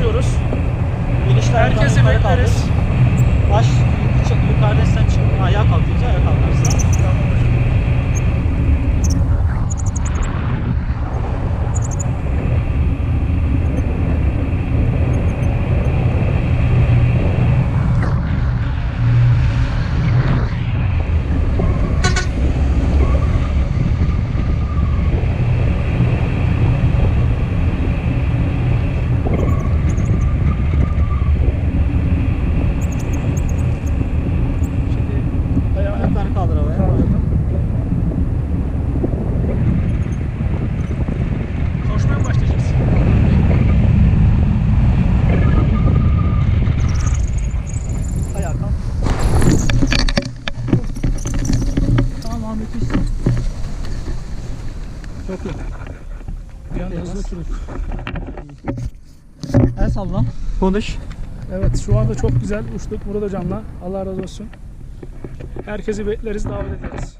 basıyoruz. Girişler Herkese bekleriz. Baş yukarıdan sen çık, ayağa kalkınca ayağa kalk. kaldır havaya. Kaldırdım. Koşmaya başlayacaksın. Ayağa kalk. Tamam. Çok iyi. Bir anda hızlı oturduk. El salla. Konuş. Evet şu anda çok güzel uçtuk. Burada camla. Allah razı olsun. Herkesi bekleriz, davet ederiz.